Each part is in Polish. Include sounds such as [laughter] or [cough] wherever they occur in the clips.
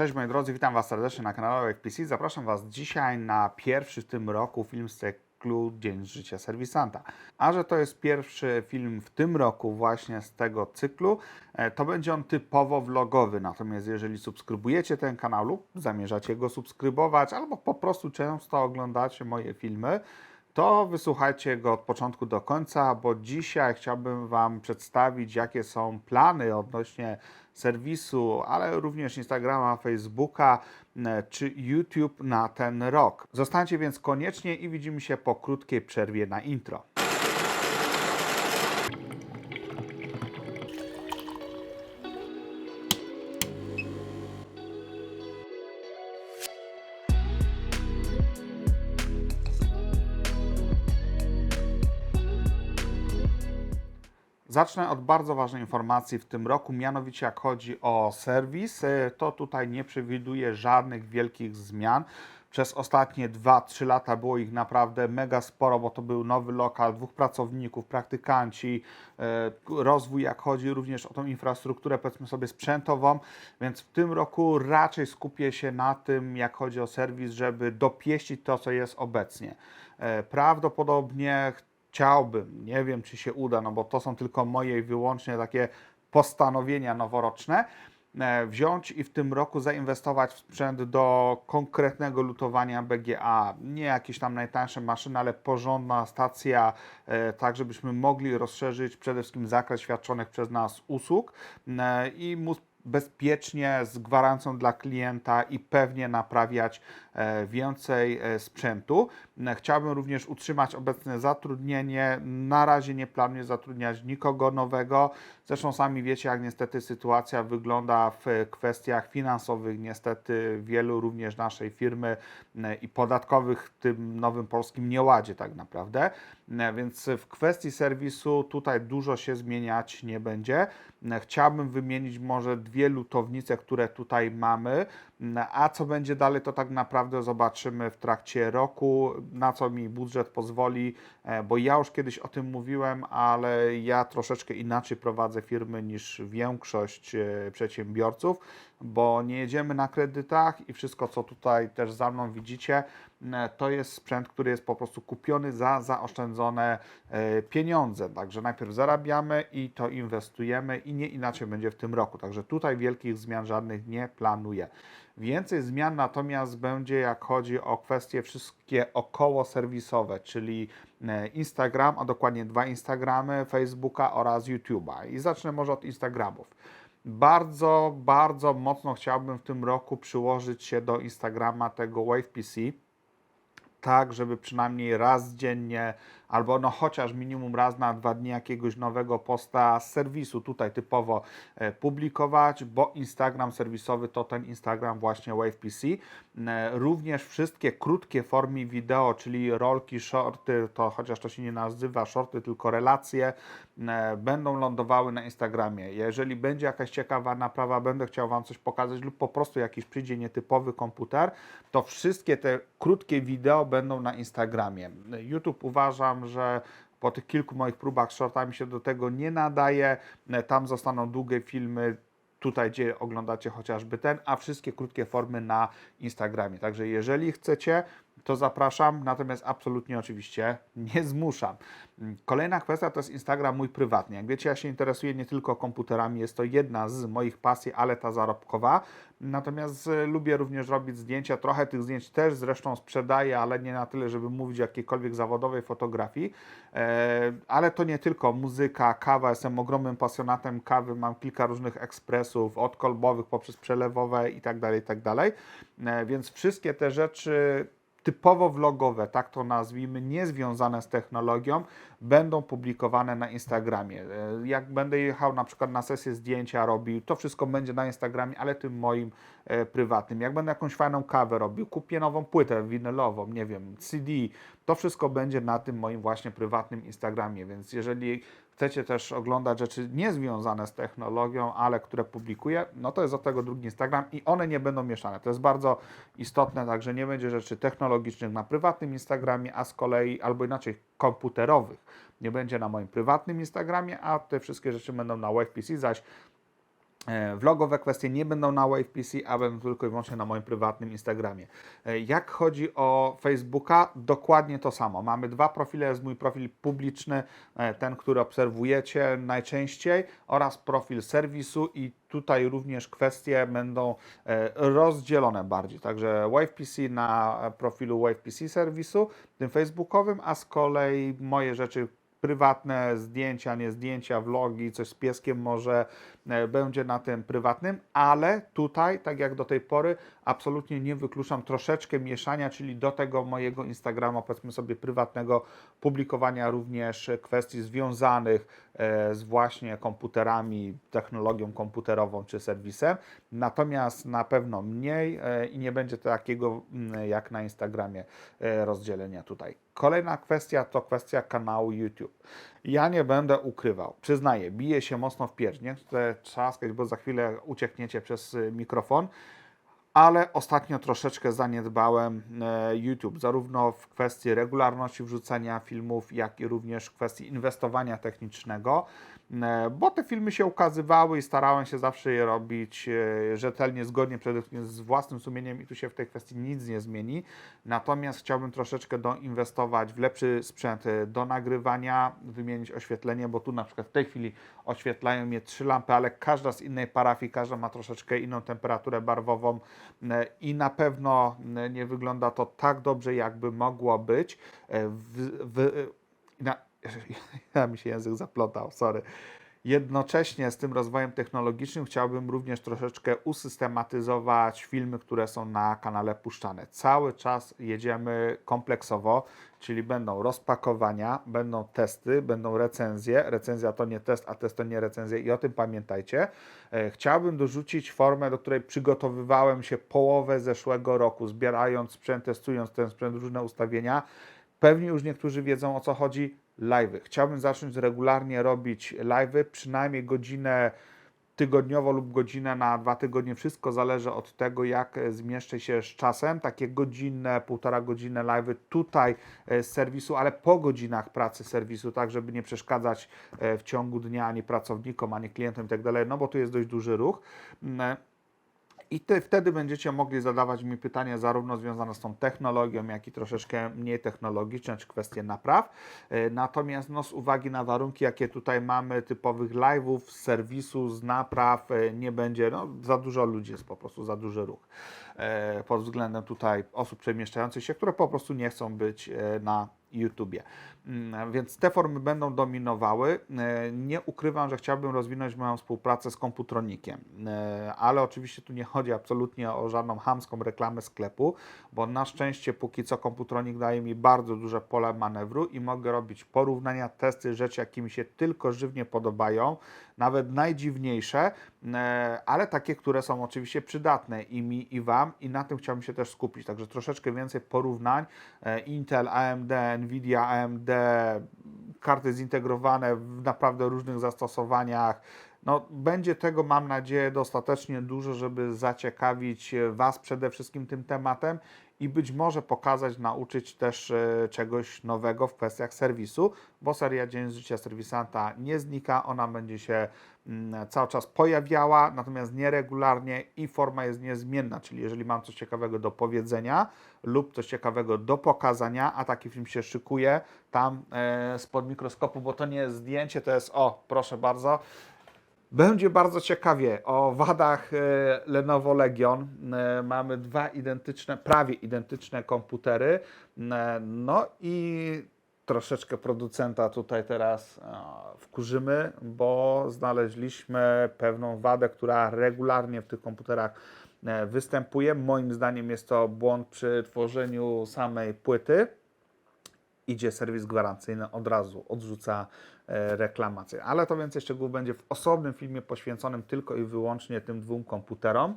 Cześć moi drodzy, witam Was serdecznie na kanale FPC. Zapraszam Was dzisiaj na pierwszy w tym roku film z cyklu Dzień Życia Serwisanta. A że to jest pierwszy film w tym roku właśnie z tego cyklu, e, to będzie on typowo vlogowy. Natomiast jeżeli subskrybujecie ten kanał lub zamierzacie go subskrybować, albo po prostu często oglądacie moje filmy, to wysłuchajcie go od początku do końca, bo dzisiaj chciałbym Wam przedstawić, jakie są plany odnośnie serwisu, ale również Instagrama, Facebooka czy YouTube na ten rok. Zostańcie więc koniecznie i widzimy się po krótkiej przerwie na intro. Zacznę od bardzo ważnej informacji w tym roku, mianowicie jak chodzi o serwis, e, to tutaj nie przewiduje żadnych wielkich zmian. Przez ostatnie 2-3 lata było ich naprawdę mega sporo, bo to był nowy lokal, dwóch pracowników, praktykanci, e, rozwój jak chodzi również o tą infrastrukturę powiedzmy sobie sprzętową, więc w tym roku raczej skupię się na tym, jak chodzi o serwis, żeby dopieścić to, co jest obecnie. E, Prawdopodobnie chciałbym, nie wiem czy się uda, no bo to są tylko moje wyłącznie takie postanowienia noworoczne, e, wziąć i w tym roku zainwestować w sprzęt do konkretnego lutowania BGA. Nie jakieś tam najtańsze maszyny, ale porządna stacja, e, tak żebyśmy mogli rozszerzyć przede wszystkim zakres świadczonych przez nas usług e, i móc bezpiecznie, z gwarancją dla klienta i pewnie naprawiać e, więcej e, sprzętu. E, chciałbym również utrzymać obecne zatrudnienie. Na razie nie planuję zatrudniać nikogo nowego. Zresztą sami wiecie, jak niestety sytuacja wygląda w kwestiach finansowych. Niestety wielu również naszej firmy i podatkowych w tym nowym polskim nieładzie tak naprawdę. Więc w kwestii serwisu tutaj dużo się zmieniać nie będzie. Chciałbym wymienić może dwie lutownice, które tutaj mamy, a co będzie dalej, to tak naprawdę zobaczymy w trakcie roku, na co mi budżet pozwoli, e, bo ja już kiedyś o tym mówiłem, ale ja troszeczkę inaczej prowadzę firmy niż większość e, przedsiębiorców, bo nie jedziemy na kredytach i wszystko, co tutaj też za mną widzicie, e, to jest sprzęt, który jest po prostu kupiony za zaoszczędzone pieniądze. Także najpierw zarabiamy i to inwestujemy i nie inaczej będzie w tym roku. Także tutaj wielkich zmian żadnych nie planuję. Więcej zmian natomiast będzie, jak chodzi o kwestie wszystkie około serwisowe, czyli e, Instagram, a dokładnie dwa Instagramy, Facebooka oraz YouTube'a. I zacznę może od Instagramów. Bardzo, bardzo mocno chciałbym w tym roku przyłożyć się do Instagrama tego WavePC, tak żeby przynajmniej raz dziennie albo no chociaż minimum raz na dwa dni jakiegoś nowego posta z serwisu tutaj typowo e, publikować, bo Instagram serwisowy to ten Instagram właśnie WavePC. E, również wszystkie krótkie formy wideo, czyli rolki, shorty, to chociaż to się nie nazywa shorty, tylko relacje, e, będą lądowały na Instagramie. Jeżeli będzie jakaś ciekawa naprawa, będę chciał Wam coś pokazać lub po prostu jakiś przyjdzie nietypowy komputer, to wszystkie te krótkie wideo będą na Instagramie. YouTube uważam, że po tych kilku moich próbach shortami się do tego nie nadaje. Tam zostaną długie filmy, tutaj gdzie oglądacie chociażby ten, a wszystkie krótkie formy na Instagramie. Także jeżeli chcecie, to zapraszam, natomiast absolutnie oczywiście nie zmuszam. Kolejna kwestia to jest Instagram mój prywatny. Jak wiecie, ja się interesuję nie tylko komputerami, jest to jedna z moich pasji, ale ta zarobkowa. Natomiast e, lubię również robić zdjęcia, trochę tych zdjęć też zresztą sprzedaję, ale nie na tyle, żeby mówić o jakiejkolwiek zawodowej fotografii. E, ale to nie tylko muzyka, kawa, jestem ogromnym pasjonatem kawy, mam kilka różnych ekspresów, od kolbowych poprzez przelewowe i tak dalej, i tak. E, więc wszystkie te rzeczy typowo vlogowe, tak to nazwijmy, niezwiązane z technologią, będą publikowane na Instagramie. E, jak będę jechał na przykład na sesję zdjęcia robił, to wszystko będzie na Instagramie, ale tym moim prywatnym. Jak będę jakąś fajną kawę robił, kupię nową płytę winylową, nie wiem, CD, to wszystko będzie na tym moim właśnie prywatnym Instagramie, więc jeżeli chcecie też oglądać rzeczy niezwiązane z technologią, ale które publikuję, no to jest do tego drugi Instagram i one nie będą mieszane. To jest bardzo istotne, także nie będzie rzeczy technologicznych na prywatnym Instagramie, a z kolei albo inaczej komputerowych nie będzie na moim prywatnym Instagramie, a te wszystkie rzeczy będą na WebPC, zaś E, Vlogowe kwestie nie będą na WavePC, a będą tylko i wyłącznie na moim prywatnym Instagramie. E, Jak chodzi o Facebooka, dokładnie to samo. Mamy dwa profile, jest mój profil publiczny, e, ten, który obserwujecie najczęściej oraz profil serwisu i tutaj również kwestie będą e, rozdzielone bardziej. Także WavePC na profilu WavePC serwisu, tym facebookowym, a z kolei moje rzeczy prywatne zdjęcia, nie zdjęcia, vlogi, coś z pieskiem może e, będzie na tym prywatnym, ale tutaj, tak jak do tej pory, absolutnie nie wykluczam troszeczkę mieszania, czyli do tego mojego Instagrama, powiedzmy sobie prywatnego, publikowania również kwestii związanych e, z właśnie komputerami, technologią komputerową czy serwisem. Natomiast na pewno mniej e, i nie będzie takiego mm, jak na Instagramie rozdzielenia tutaj. Kolejna kwestia to kwestia kanału YouTube. Ja nie będę ukrywał, przyznaję, biję się mocno w pierś, nie chcę trzaskać, bo za chwilę uciekniecie przez y, mikrofon, ale ostatnio troszeczkę zaniedbałem e, YouTube, zarówno w kwestii regularności wrzucania filmów, jak i również w kwestii inwestowania technicznego, e, bo te filmy się ukazywały i starałem się zawsze je robić e, rzetelnie, zgodnie przede wszystkim z własnym sumieniem i tu się w tej kwestii nic nie zmieni. Natomiast chciałbym troszeczkę doinwestować w lepszy sprzęt do nagrywania, wymienić oświetlenie, bo tu na przykład w tej chwili oświetlają mnie trzy lampy, ale każda z innej parafii, każda ma troszeczkę inną temperaturę barwową i na pewno e, nie wygląda to tak dobrze, jakby mogło być. E, W, w, na, [laughs] ja mi się język zaplątał, sorry. Jednocześnie z tym rozwojem technologicznym chciałbym również troszeczkę usystematyzować filmy, które są na kanale puszczane. Cały czas jedziemy kompleksowo, czyli będą rozpakowania, będą testy, będą recenzje. Recenzja to nie test, a test to nie recenzja i o tym pamiętajcie. E, Chciałbym dorzucić formę, do której przygotowywałem się połowę zeszłego roku, zbierając sprzęt, testując ten sprzęt, różne ustawienia. Pewnie już niektórzy wiedzą o co chodzi. Live'y. Chciałbym zacząć regularnie robić live'y, przynajmniej godzinę tygodniowo lub godzinę na dwa tygodnie. Wszystko zależy od tego, jak e, zmieszczę się z czasem. Takie godzinne, półtora godzinne live'y tutaj e, z serwisu, ale po godzinach pracy serwisu, tak żeby nie przeszkadzać e, w ciągu dnia ani pracownikom, ani klientom i tak no bo tu jest dość duży ruch. I ty, wtedy będziecie mogli zadawać mi pytania zarówno związane z tą technologią, jak i troszeczkę mniej technologiczne, czy kwestie napraw. E, Natomiast no, z uwagi na warunki, jakie tutaj mamy, typowych live'ów, serwisu, z napraw, e, nie będzie, no, za dużo ludzi jest po prostu, za duży ruch. E, Pod względem tutaj osób przemieszczających się, które po prostu nie chcą być na YouTubie. Mm, Więc te formy będą dominowały. E, Nie ukrywam, że chciałbym rozwinąć moją współpracę z Komputronikiem, E, ale oczywiście tu nie chodzi absolutnie o żadną hamską reklamę sklepu, bo na szczęście póki co Komputronik daje mi bardzo duże pole manewru i mogę robić porównania, testy, rzeczy, jakie mi się tylko żywnie podobają, nawet najdziwniejsze, ale takie, które są oczywiście przydatne i mi, i Wam, i na tym chciałbym się też skupić. Także troszeczkę więcej porównań. E, Intel, AMD, Nvidia, AMD, karty zintegrowane w naprawdę różnych zastosowaniach. No, będzie tego, mam nadzieję, dostatecznie dużo, żeby zaciekawić e, Was przede wszystkim tym tematem i być może pokazać, nauczyć też e, czegoś nowego w kwestiach serwisu, bo seria Dzień życia serwisanta nie znika, ona będzie się mm, cały czas pojawiała, natomiast nieregularnie i forma jest niezmienna, czyli jeżeli mam coś ciekawego do powiedzenia lub coś ciekawego do pokazania, a taki film się szykuje tam e, spod mikroskopu, bo to nie jest zdjęcie, to jest, o, proszę bardzo, będzie bardzo ciekawie o wadach e, Lenovo Legion. E, Mamy dwa identyczne, prawie identyczne komputery. E, No i troszeczkę producenta tutaj teraz wkurzymy, bo znaleźliśmy pewną wadę, która regularnie w tych komputerach występuje. Moim zdaniem jest to błąd przy tworzeniu samej płyty idzie serwis gwarancyjny, od razu odrzuca e, reklamację. Ale to więcej szczegółów będzie w osobnym filmie poświęconym tylko i wyłącznie tym dwóm komputerom.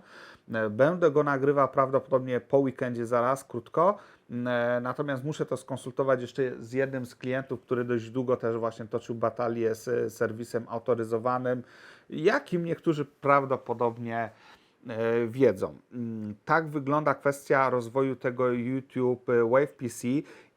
E, Będę go nagrywał prawdopodobnie po weekendzie zaraz, krótko. E, Natomiast muszę to skonsultować jeszcze z jednym z klientów, który dość długo też właśnie toczył batalię z serwisem autoryzowanym, jakim niektórzy prawdopodobnie wiedzą. Mm, Tak wygląda kwestia rozwoju tego YouTube Wave PC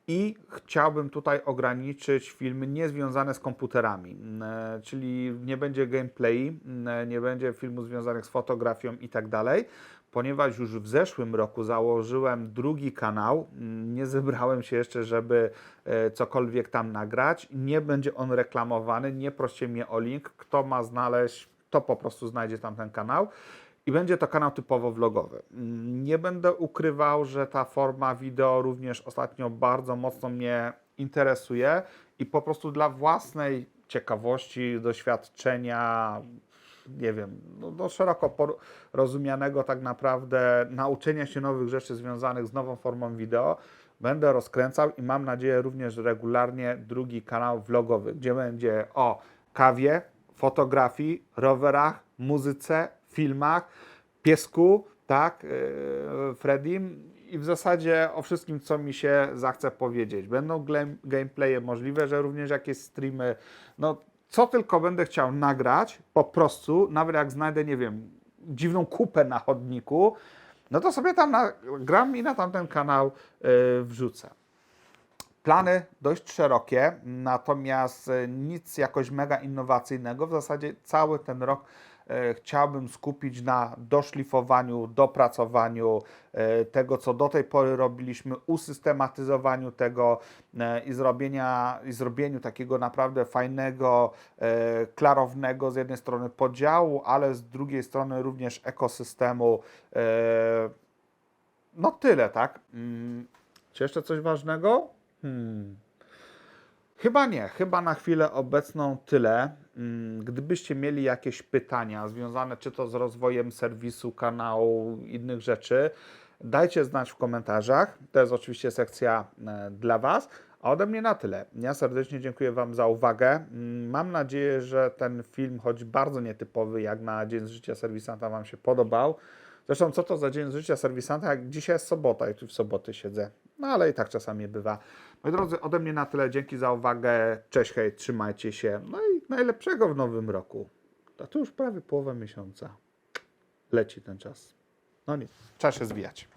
I chciałbym tutaj ograniczyć filmy niezwiązane z komputerami, e, czyli nie będzie gameplay, e, nie będzie filmów związanych z fotografią i tak dalej, ponieważ już w zeszłym roku założyłem drugi kanał, mm, nie zebrałem się jeszcze, żeby e, cokolwiek tam nagrać, nie będzie on reklamowany, nie proście mnie o link, kto ma znaleźć, to po prostu znajdzie tam ten kanał. I będzie to kanał typowo vlogowy. Nie będę ukrywał, że ta forma wideo również ostatnio bardzo mocno mnie interesuje i po prostu dla własnej ciekawości, doświadczenia, nie wiem, no, no szeroko rozumianego tak naprawdę nauczenia się nowych rzeczy związanych z nową formą wideo, będę rozkręcał i mam nadzieję również regularnie drugi kanał vlogowy, gdzie będzie o kawie, fotografii, rowerach, muzyce, filmach, piesku, tak, yy, Fredim i w zasadzie o wszystkim, co mi się zachce powiedzieć. Będą gameplaye możliwe, że również jakieś streamy, no co tylko będę chciał nagrać, po prostu, nawet jak znajdę, nie wiem, dziwną kupę na chodniku, no to sobie tam nagram i na tamten kanał yy, wrzucę. Plany dość szerokie, natomiast e, nic jakoś mega innowacyjnego. W zasadzie cały ten rok e, chciałbym skupić na doszlifowaniu, dopracowaniu e, tego, co do tej pory robiliśmy, usystematyzowaniu tego e, i, zrobienia, i zrobieniu takiego naprawdę fajnego, e, klarownego z jednej strony podziału, ale z drugiej strony również ekosystemu. e, No tyle, tak? Mm, Czy jeszcze coś ważnego? Hmm. Chyba nie, chyba na chwilę obecną tyle. Mm, Gdybyście mieli jakieś pytania związane czy to z rozwojem serwisu, kanału, innych rzeczy, dajcie znać w komentarzach. To jest oczywiście sekcja e, dla Was. A ode mnie na tyle. Ja serdecznie dziękuję Wam za uwagę. Mm, Mam nadzieję, że ten film, choć bardzo nietypowy jak na Dzień z Życia Serwisanta, Wam się podobał. Zresztą, co to za dzień z życia serwisanta, jak dzisiaj jest sobota i tu w soboty siedzę. No ale i tak czasami bywa. Moi drodzy, ode mnie na tyle. Dzięki za uwagę. Cześć, hej, trzymajcie się. No i najlepszego w nowym roku. A to już prawie połowa miesiąca. Leci ten czas. No nic, trzeba się zwijać.